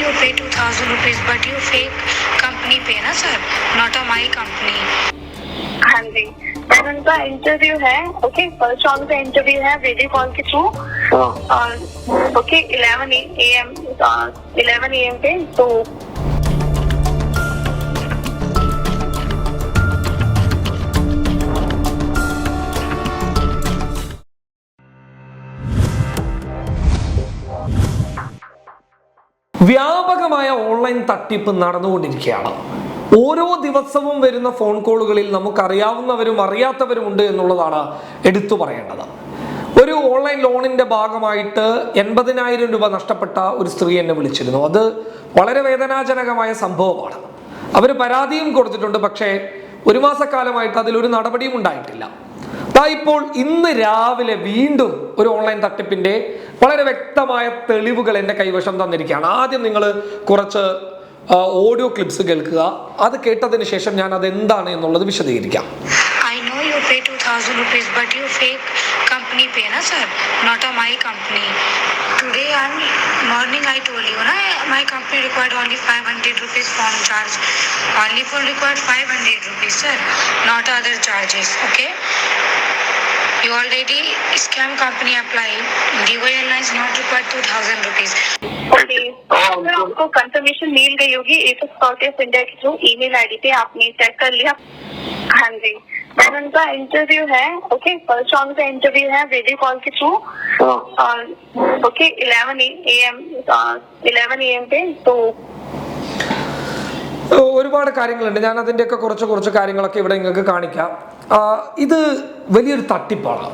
you pay 2000 rupees, but you fake company pay ना sir, not a my company. हाँ जी। Ma'am उनका interview है ओके फ़र्स्ट राउंड का इंटरव्यू है वीडियो कॉल के थ्रू और okay eleven A M eleven A M पे तो വ്യാപകമായ ഓൺലൈൻ തട്ടിപ്പ് നടന്നുകൊണ്ടിരിക്കുകയാണ്. ഓരോ ദിവസവും വരുന്ന ഫോൺ കോളുകളിൽ നമുക്കറിയാവുന്നവരും അറിയാത്തവരും ഉണ്ട് എന്നുള്ളതാണ് എടുത്തു പറയേണ്ടത്. ഒരു ഓൺലൈൻ ലോണിന്റെ ഭാഗമായിട്ട് എൺപതിനായിരം രൂപ നഷ്ടപ്പെട്ട ഒരു സ്ത്രീ എന്നെ വിളിച്ചിരുന്നു. അത് വളരെ വേദനാജനകമായ സംഭവമാണ്. അവർ പരാതിയും കൊടുത്തിട്ടുണ്ട് പക്ഷേ ഒരു മാസക്കാലമായിട്ട് അതിലൊരു നടപടിയും ഉണ്ടായിട്ടില്ല. ഇപ്പോൾ ഇന്ന് രാവിലെ വീണ്ടും ഒരു ഓൺലൈൻ തട്ടിപ്പിന്റെ വളരെ വ്യക്തമായ തെളിവുകൾ എന്റെ കൈവശം തന്നിരിക്കുകയാണ് ആദ്യം നിങ്ങൾ കുറച്ച് ഓഡിയോ ക്ലിപ്സ് കേൾക്കുക അത് കേട്ടതിന് ശേഷം ഞാൻ അത് എന്താണ് എന്നുള്ളത് വിശദീകരിക്കാം I know you pay 2000 rupees, but you fake company pay na sir, not a my company. Today I'm morning I told you na my company required only 500 rupees form charge. Only for required 500 rupees sir, not other charges. Okay. You already scam company apply. Indigo Airlines not required 2000 rupees. Okay अगर आपको confirmation मिल गई होगी एक Scott of India के through email ID पे। आपने check कर लिया। हाँ जी। मैम उनका इंटरव्यू है ओके फ़र्स्ट राउंड का इंटरव्यू है वीडियो कॉल के through okay eleven A M eleven A M पे। तो ഒരുപാട് കാര്യങ്ങളുണ്ട്. ഞാൻ അതിന്റെയൊക്കെ കുറച്ച് കുറച്ച് കാര്യങ്ങളൊക്കെ ഇവിടെ നിങ്ങൾക്ക് കാണിക്കാം. ഇത് വലിയൊരു തട്ടിപ്പാണ്.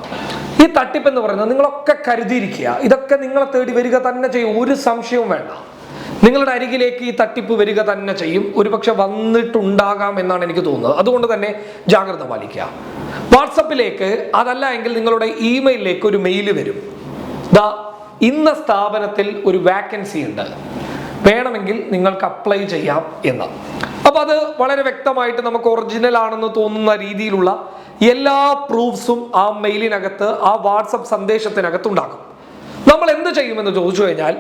ഈ തട്ടിപ്പ് എന്ന് പറയുന്നത് നിങ്ങളൊക്കെ കരുതിയിരിക്കുക. ഇതൊക്കെ നിങ്ങളെ തേടി വരിക തന്നെ ചെയ്യും. ഒരു സംശയവും വേണ്ട. നിങ്ങളുടെ അരികിലേക്ക് ഈ തട്ടിപ്പ് വരിക തന്നെ ചെയ്യും. ഒരുപക്ഷെ വന്നിട്ടുണ്ടാകാം എന്നാണ് എനിക്ക് തോന്നുന്നത്. അതുകൊണ്ട് തന്നെ ജാഗ്രത പാലിക്കുക. വാട്സപ്പിലേക്ക് അതല്ല എങ്കിൽ നിങ്ങളുടെ ഇമെയിലിലേക്ക് ഒരു മെയിൽ വരും. ദാ ഇന്ന സ്ഥാപനത്തിൽ ഒരു വാക്കൻസി ഉണ്ട്. വേണമെങ്കിൽ നിങ്ങൾക്ക് അപ്ലൈ ചെയ്യാം എന്ന്. അപ്പൊ അത് വളരെ വ്യക്തമായിട്ട് നമുക്ക് ഒറിജിനൽ ആണെന്ന് തോന്നുന്ന രീതിയിലുള്ള എല്ലാ പ്രൂഫ്സും ആ മെയിലിനകത്ത് ആ വാട്സപ്പ് സന്ദേശത്തിനകത്ത് ഉണ്ടാകും. നമ്മൾ എന്ത് ചെയ്യുമെന്ന് ചോദിച്ചു കഴിഞ്ഞാൽ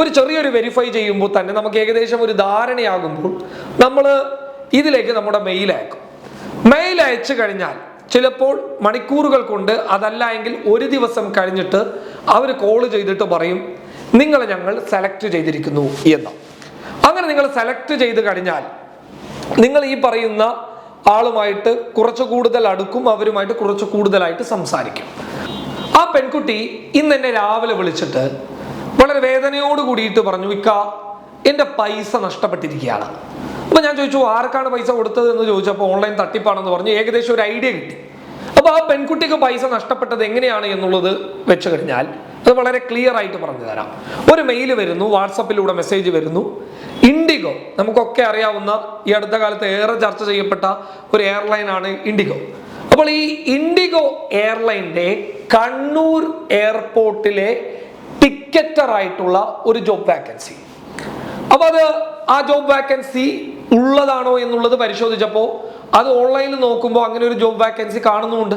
ഒരു ചെറിയൊരു വെരിഫൈ ചെയ്യുമ്പോൾ തന്നെ നമുക്ക് ഏകദേശം ഒരു ധാരണയാകുമ്പോൾ നമ്മൾ ഇതിലേക്ക് നമ്മുടെ മെയിൽ അയക്കും. മെയിൽ അയച്ചു കഴിഞ്ഞാൽ ചിലപ്പോൾ മണിക്കൂറുകൾ കൊണ്ട് അതല്ല എങ്കിൽ ഒരു ദിവസം കഴിഞ്ഞിട്ട് അവർ കോൾ ചെയ്തിട്ട് പറയും നിങ്ങളെ ഞങ്ങൾ സെലക്ട് ചെയ്തിരിക്കുന്നു എന്ന്. അങ്ങനെ നിങ്ങൾ സെലക്ട് ചെയ്ത് കഴിഞ്ഞാൽ നിങ്ങൾ ഈ പറയുന്ന ആളുമായിട്ട് കുറച്ച് കൂടുതൽ അടുക്കും അവരുമായിട്ട് കുറച്ച് കൂടുതലായിട്ട് സംസാരിക്കും. ആ പെൺകുട്ടി ഇന്ന് എന്നെ രാവിലെ വിളിച്ചിട്ട് വളരെ വേദനയോട് കൂടിയിട്ട് പറഞ്ഞു ഇക്ക എന്റെ പൈസ നഷ്ടപ്പെട്ടിരിക്കുകയാണ്. അപ്പൊ ഞാൻ ചോദിച്ചു ആർക്കാണ് പൈസ കൊടുത്തത്? എന്ന് ചോദിച്ചപ്പോൾ ഓൺലൈൻ തട്ടിപ്പാണെന്ന് പറഞ്ഞു ഏകദേശം ഒരു ഐഡിയ കിട്ടി. അപ്പൊ ആ പെൺകുട്ടിക്ക് പൈസ നഷ്ടപ്പെട്ടത് എങ്ങനെയാണ് എന്നുള്ളത് വെച്ച് കഴിഞ്ഞാൽ അത് വളരെ ക്ലിയർ ആയിട്ട് പറഞ്ഞു തരാം. ഒരു മെയിൽ വരുന്നു വാട്സപ്പിലൂടെ മെസ്സേജ് വരുന്നു. ഇൻഡിഗോ. നമുക്കൊക്കെ അറിയാവുന്ന ഈ അടുത്ത കാലത്ത് ഏറെ ചർച്ച ചെയ്യപ്പെട്ട ഒരു എയർലൈൻ ആണ് ഇൻഡിഗോ. അപ്പോൾ ഈ ഇൻഡിഗോ എയർലൈന്റെ കണ്ണൂർ എയർപോർട്ടിലെ ടിക്കറ്റർ ആയിട്ടുള്ള ഒരു ജോബ് വാക്കൻസി അപ്പോൾ അത് ആ ജോബ് വാക്കൻസി ഉള്ളതാണോ എന്നുള്ളത് പരിശോധിച്ചപ്പോൾ അത് ഓൺലൈനിൽ നോക്കുമ്പോൾ അങ്ങനെ ഒരു ജോബ് വാക്കൻസി കാണുന്നുമുണ്ട്.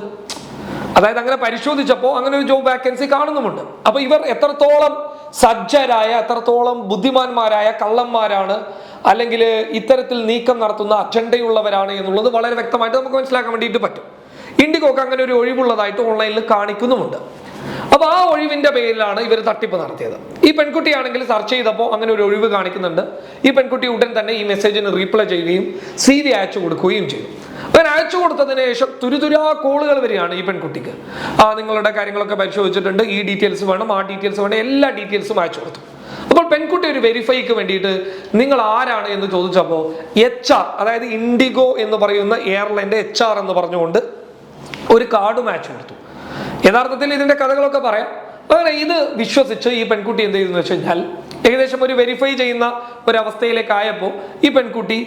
അതായത് അങ്ങനെ പരിശോധിച്ചപ്പോൾ അങ്ങനെ ഒരു ജോബ് വാക്കൻസി കാണുന്നുമുണ്ട്. അപ്പോൾ ഇവർ എത്രത്തോളം സജ്ജരായ എത്രത്തോളം ബുദ്ധിമാന്മാരായ കള്ളന്മാരാണ് അല്ലെങ്കിൽ ഇത്തരത്തിൽ നീക്കം നടത്തുന്ന അജണ്ടയുള്ളവരാണ് എന്നുള്ളത് വളരെ വ്യക്തമായിട്ട് നമുക്ക് മനസ്സിലാക്കാൻ വേണ്ടിയിട്ട് പറ്റും. ഇൻഡിഗോക്ക് അങ്ങനെ ഒരു ഒഴിവുള്ളതായിട്ട് ഓൺലൈനിൽ കാണിക്കുന്നുമുണ്ട്. അപ്പൊ ആ ഒഴിവിന്റെ പേരിലാണ് ഇവർ തട്ടിപ്പ് നടത്തിയത്. ഈ പെൺകുട്ടിയാണെങ്കിൽ സെർച്ച് ചെയ്തപ്പോൾ അങ്ങനെ ഒരു ഒഴിവ് കാണിക്കുന്നുണ്ട്. ഈ പെൺകുട്ടി ഉടൻ തന്നെ ഈ മെസ്സേജിന് റീപ്ലൈ ചെയ്യുകയും സി വി അയച്ചു കൊടുക്കുകയും ചെയ്തു. അങ്ങനെ അയച്ചു കൊടുത്തതിന് ശേഷം തുരുതുരാ കോളുകൾ വരികയാണ് ഈ പെൺകുട്ടിക്ക്. ആ നിങ്ങളുടെ കാര്യങ്ങളൊക്കെ പരിശോധിച്ചിട്ടുണ്ട്. ഈ ഡീറ്റെയിൽസ് വേണം ആ ഡീറ്റെയിൽസ് വേണം എല്ലാ ഡീറ്റെയിൽസും അയച്ചു കൊടുത്തു. അപ്പോൾ പെൺകുട്ടി ഒരു വെരിഫൈക്ക് വേണ്ടിയിട്ട് നിങ്ങൾ ആരാണ് എന്ന് ചോദിച്ചപ്പോൾ എച്ച് ആർ അതായത് ഇൻഡിഗോ എന്ന് പറയുന്ന എയർലൈന്റെ എച്ച് ആർ എന്ന് പറഞ്ഞുകൊണ്ട് ഒരു കാർഡും അയച്ചു കൊടുത്തു. യഥാർത്ഥത്തിൽ ഇതിന്റെ കഥകളൊക്കെ പറയാം. അങ്ങനെ ഇത് വിശ്വസിച്ച് ഈ പെൺകുട്ടി എന്ത് ചെയ്തു വെച്ച് കഴിഞ്ഞാൽ ഏകദേശം ഒരു വെരിഫൈ ചെയ്യുന്ന ഒരു അവസ്ഥയിലേക്ക് ആയപ്പോൾ ഈ പെൺകുട്ടി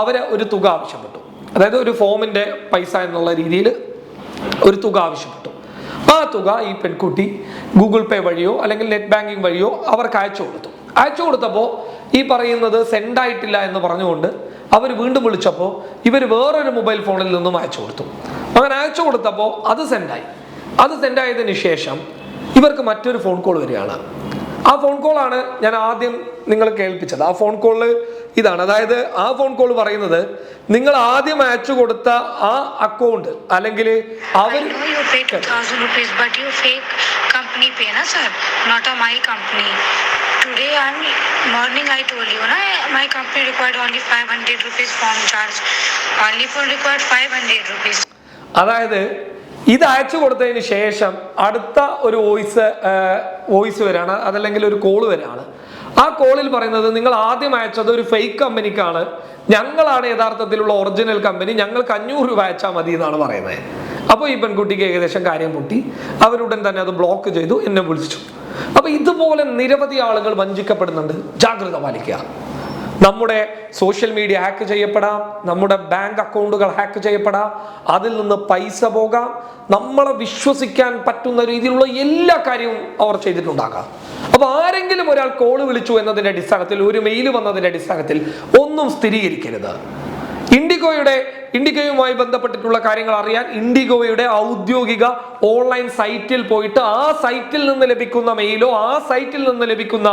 അവരെ ഒരു തുക ആവശ്യപ്പെട്ടു. അതായത് ഒരു ഫോമിന്റെ പൈസ എന്നുള്ള രീതിയിൽ ഒരു തുക ആവശ്യപ്പെട്ടു. ആ തുക ഈ പെൺകുട്ടി ഗൂഗിൾ പേ വഴിയോ അല്ലെങ്കിൽ നെറ്റ് ബാങ്കിങ് വഴിയോ അവർക്ക് അയച്ചു കൊടുത്തു. അയച്ചു കൊടുത്തപ്പോൾ ഈ പറയുന്നത് സെൻഡ് ആയിട്ടില്ല എന്ന് പറഞ്ഞുകൊണ്ട് അവർ വീണ്ടും വിളിച്ചപ്പോൾ ഇവർ വേറൊരു മൊബൈൽ ഫോണിൽ നിന്നും അയച്ചു കൊടുത്തു. അങ്ങനെ അയച്ചു കൊടുത്തപ്പോൾ അത് സെൻഡായി അത് സെൻഡായതിന് ശേഷം ഇവർക്ക് മറ്റൊരു ഫോൺ കോൾ വരികയാണ്. ആ ഫോൺ കോളാണ് ഞാൻ ആദ്യം നിങ്ങൾ കേൾപ്പിച്ചത്. ആ ഫോൺ കോളിൽ ഇതാണ്. അതായത് ആ ഫോൺ കോൾ പറയുന്നത് നിങ്ങൾ ആദ്യം അയച്ചു കൊടുത്ത ആ അക്കൗണ്ട് അല്ലെങ്കിൽ അവർ അതായത് ഇത് അയച്ചു കൊടുത്തതിന് ശേഷം അടുത്ത ഒരു വോയിസ് വോയിസ് വരാണ് അതല്ലെങ്കിൽ ഒരു കോൾ വരാണ്. ആ കോളിൽ പറയുന്നത് നിങ്ങൾ ആദ്യം അയച്ചത് ഒരു ഫേക്ക് കമ്പനിക്കാണ് ഞങ്ങളാണ് യഥാർത്ഥത്തിലുള്ള ഒറിജിനൽ കമ്പനി ഞങ്ങൾക്ക് അഞ്ഞൂറ് രൂപ അയച്ചാൽ മതി എന്നാണ് പറയുന്നത്. അപ്പോൾ ഈ പെൺകുട്ടിക്ക് ഏകദേശം കാര്യം പൊട്ടി. അവരുടൻ തന്നെ അത് ബ്ലോക്ക് ചെയ്തു എന്നെ വിളിച്ചു. അപ്പൊ ഇതുപോലെ നിരവധി ആളുകൾ വഞ്ചിക്കപ്പെടുന്നുണ്ട്. ജാഗ്രത പാലിക്കുക. നമ്മുടെ സോഷ്യൽ മീഡിയ ഹാക്ക് ചെയ്യപ്പെടാം നമ്മുടെ ബാങ്ക് അക്കൗണ്ടുകൾ ഹാക്ക് ചെയ്യപ്പെടാം അതിൽ നിന്ന് പൈസ പോകാം നമ്മളെ വിശ്വസിക്കാൻ പറ്റുന്ന രീതിയിലുള്ള എല്ലാ കാര്യവും അവർ ചെയ്തിട്ടുണ്ടാകാം. അപ്പോൾ ആരെങ്കിലും ഒരാൾ കോൾ വിളിച്ചു എന്നതിന്റെ അടിസ്ഥാനത്തിൽ ഒരു മെയിൽ വന്നതിന്റെ അടിസ്ഥാനത്തിൽ ഒന്നും സ്ഥിരീകരിക്കരുത്. ഇൻഡിഗോയുടെ ഇൻഡിഗോയുമായി ബന്ധപ്പെട്ടിട്ടുള്ള കാര്യങ്ങൾ അറിയാൻ ഇൻഡിഗോയുടെ ഔദ്യോഗിക ഓൺലൈൻ സൈറ്റിൽ പോയിട്ട് ആ സൈറ്റിൽ നിന്ന് ലഭിക്കുന്ന മെയിലോ ആ സൈറ്റിൽ നിന്ന് ലഭിക്കുന്ന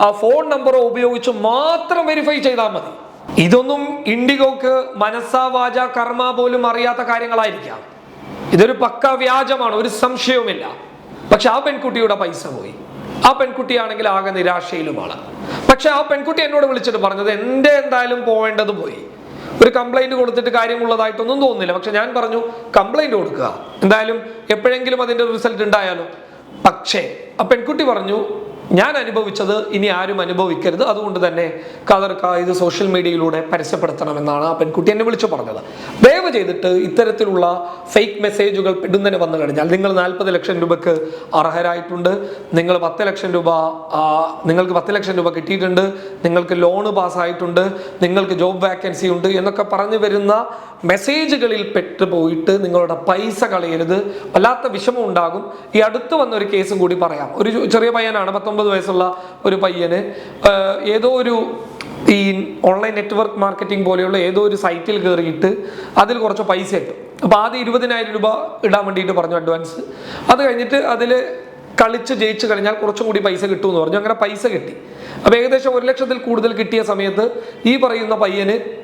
ആ ഫോൺ നമ്പറോ ഉപയോഗിച്ച് മാത്രം വെരിഫൈ ചെയ്താൽ മതി. ഇതൊന്നും ഇൻഡിഗോക്ക് മനസ്സാ വാച കർമ്മ പോലും അറിയാത്ത കാര്യങ്ങളായിരിക്കാം. ഇതൊരു പക്ക വ്യാജമാണ് ഒരു സംശയവുമില്ല. പക്ഷെ ആ പെൺകുട്ടിയുടെ പൈസ പോയി. ആ പെൺകുട്ടിയാണെങ്കിൽ ആകെ നിരാശയിലുമാണ്. പക്ഷെ ആ പെൺകുട്ടി എന്നോട് വിളിച്ചിട്ട് പറഞ്ഞത് എന്റെ എന്തായാലും പോവേണ്ടത് പോയി. ഒരു കംപ്ലൈന്റ് കൊടുത്തിട്ട് കാര്യമുള്ളതായിട്ടൊന്നും തോന്നുന്നില്ല. പക്ഷെ ഞാൻ പറഞ്ഞു കംപ്ലൈന്റ് കൊടുക്കുക. എന്തായാലും എപ്പോഴെങ്കിലും അതിന്റെ റിസൾട്ട് ഉണ്ടായാലോ? പക്ഷേ ആ പെൺകുട്ടി പറഞ്ഞു ഞാൻ അനുഭവിച്ചത് ഇനി ആരും അനുഭവിക്കരുത്. അതുകൊണ്ട് തന്നെ കതർക്ക ഇത് സോഷ്യൽ മീഡിയയിലൂടെ പരസ്യപ്പെടുത്തണമെന്നാണ് ആ പെൺകുട്ടി എന്നെ വിളിച്ചു പറഞ്ഞത്. ദയവ് ചെയ്തിട്ട് ഇത്തരത്തിലുള്ള ഫേക്ക് മെസ്സേജുകൾ പെടുന്നതിന് വന്നു കഴിഞ്ഞാൽ നിങ്ങൾ നാൽപ്പത് ലക്ഷം രൂപക്ക് അർഹരായിട്ടുണ്ട്. നിങ്ങൾ പത്ത് ലക്ഷം രൂപ നിങ്ങൾക്ക് പത്ത് ലക്ഷം രൂപ കിട്ടിയിട്ടുണ്ട്. നിങ്ങൾക്ക് ലോണ് പാസ്സായിട്ടുണ്ട്. നിങ്ങൾക്ക് ജോബ് വാക്കൻസി ഉണ്ട് എന്നൊക്കെ പറഞ്ഞു വരുന്ന മെസ്സേജുകളിൽ പെട്ടുപോയിട്ട് നിങ്ങളുടെ പൈസ കളയരുത്. വല്ലാത്ത വിഷമം ഉണ്ടാകും. ഈ അടുത്ത് വന്ന ഒരു കേസും കൂടി പറയാം. ഒരു ചെറിയ പയ്യനാണ് പത്തൊമ്പത് വയസ്സുള്ള ഒരു പയ്യന് ഏതോ ഒരു ഈ ഓൺലൈൻ നെറ്റ്വർക്ക് മാർക്കറ്റിംഗ് പോലെയുള്ള ഏതോ ഒരു സൈറ്റിൽ കയറിയിട്ട് അതിൽ കുറച്ച് പൈസ ഇട്ടു അപ്പോൾ ആദ്യം ഇരുപതിനായിരം രൂപ ഇടാൻ വേണ്ടിയിട്ട് പറഞ്ഞു അഡ്വാൻസ് അത് കഴിഞ്ഞിട്ട് അതിൽ കളിച്ച് ജയിച്ചു കഴിഞ്ഞാൽ കുറച്ചും കൂടി പൈസ കിട്ടുമെന്ന് പറഞ്ഞു. അങ്ങനെ പൈസ കിട്ടി. അപ്പോൾ ഏകദേശം ഒരു ലക്ഷത്തിൽ കൂടുതൽ കിട്ടിയ സമയത്ത് ഈ പറയുന്ന പയ്യന്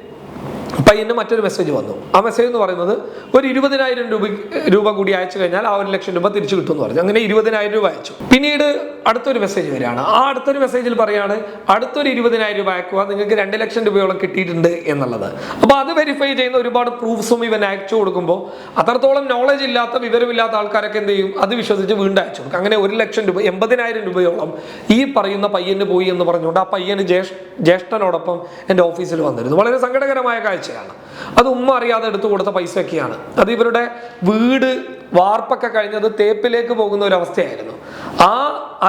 പയ്യന് മറ്റൊരു മെസ്സേജ് വന്നു. ആ മെസ്സേജ് എന്ന് പറയുന്നത് ഒരു ഇരുപതിനായിരം രൂപ രൂപ കൂടി അയച്ചു കഴിഞ്ഞാൽ ആ ഒരു ലക്ഷം രൂപ തിരിച്ചു കിട്ടും എന്ന് പറഞ്ഞു. അങ്ങനെ ഇരുപതിനായിരം രൂപ അയച്ചു. പിന്നീട് അടുത്തൊരു മെസ്സേജ് വരികയാണ്. ആ അടുത്തൊരു മെസ്സേജിൽ പറയാണ് അടുത്തൊരു ഇരുപതിനായിരം രൂപ അയക്കുക. നിങ്ങൾക്ക് രണ്ട് ലക്ഷം രൂപയോളം കിട്ടിയിട്ടുണ്ട് എന്നുള്ളത്. അപ്പോൾ അത് വെരിഫൈ ചെയ്യുന്ന ഒരുപാട് പ്രൂഫ്സും ഇവൻ അയച്ചു കൊടുക്കുമ്പോൾ അത്രത്തോളം നോളജ് ഇല്ലാത്ത വിവരമില്ലാത്ത ആൾക്കാരൊക്കെ എന്ത് ചെയ്യും? അത് വിശ്വസിച്ച് വീണ്ടും അയച്ചു കൊടുക്കും. അങ്ങനെ ഒരു ലക്ഷം രൂപ എൺപതിനായിരം രൂപയോളം ഈ പറയുന്ന പയ്യന് പോയി എന്ന് പറഞ്ഞുകൊണ്ട് ആ പയ്യന് ജ്യേഷ് ജ്യേഷ്ഠനോടൊപ്പം എന്റെ ഓഫീസിൽ വന്നിരുന്നു. വളരെ സങ്കടകരമായ കാഴ്ചയാണ് അത് ഉമ്മ അറിയാതെ എടുത്തു കൊടുത്ത പൈസയൊക്കെയാണ്. അത് ഇവരുടെ വീട് വാർപ്പൊക്കെ കഴിഞ്ഞത് തേപ്പിലേക്ക് പോകുന്ന ഒരു അവസ്ഥയായിരുന്നു. ആ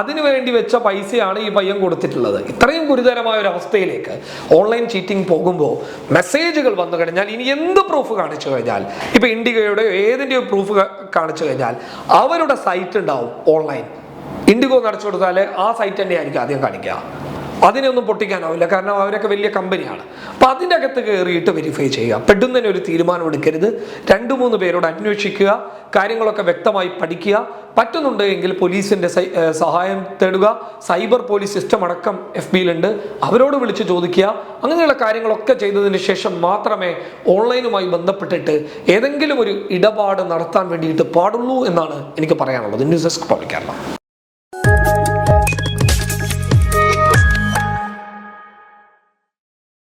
അതിനു വേണ്ടി വെച്ച പൈസയാണ് ഈ പയ്യൻ കൊടുത്തിട്ടുള്ളത്. ഇത്രയും ഗുരുതരമായ ഒരു അവസ്ഥയിലേക്ക് ഓൺലൈൻ ചീറ്റിംഗ് പോകുമ്പോൾ മെസ്സേജുകൾ വന്നു കഴിഞ്ഞാൽ ഇനി എന്ത് പ്രൂഫ് കാണിച്ചു കഴിഞ്ഞാൽ? ഇപ്പൊ ഇൻഡിഗോയുടെ ഏതിന്റെയോ പ്രൂഫ് കാണിച്ചു കഴിഞ്ഞാൽ അവരുടെ സൈറ്റ് ഉണ്ടാവും ഓൺലൈൻ ഇൻഡിഗോ നടച്ചു കൊടുത്താൽ ആ സൈറ്റ് തന്നെയായിരിക്കും ആദ്യം കാണിക്കുക. അതിനെ ഒന്നും പൊട്ടിക്കാനാവില്ല. കാരണം അവരൊക്കെ വലിയ കമ്പനിയാണ്. അപ്പൊ അതിന്റെ അകത്ത് കയറിയിട്ട് വെരിഫൈ ചെയ്യുക. പെട്ടെന്ന് തന്നെ ഒരു തീരുമാനം എടുക്കരുത്. രണ്ട് മൂന്ന് പേരോട് അന്വേഷിക്കുക. കാര്യങ്ങളൊക്കെ വ്യക്തമായി പഠിക്കുക. പറ്റുന്നുണ്ട് എങ്കിൽ പോലീസിന്റെ സഹായം തേടുക. സൈബർ പോലീസ് സിസ്റ്റം അടക്കം എഫ് ബിയിലുണ്ട്. അവരോട് വിളിച്ച് ചോദിക്കുക. അങ്ങനെയുള്ള കാര്യങ്ങളൊക്കെ ചെയ്തതിന് ശേഷം മാത്രമേ ഓൺലൈനുമായി ബന്ധപ്പെട്ടിട്ട് ഏതെങ്കിലും ഒരു ഇടപാട് നടത്താൻ വേണ്ടിയിട്ട് പാടുള്ളൂ എന്നാണ് എനിക്ക് പറയാനുള്ളത്. News desk public Kerala.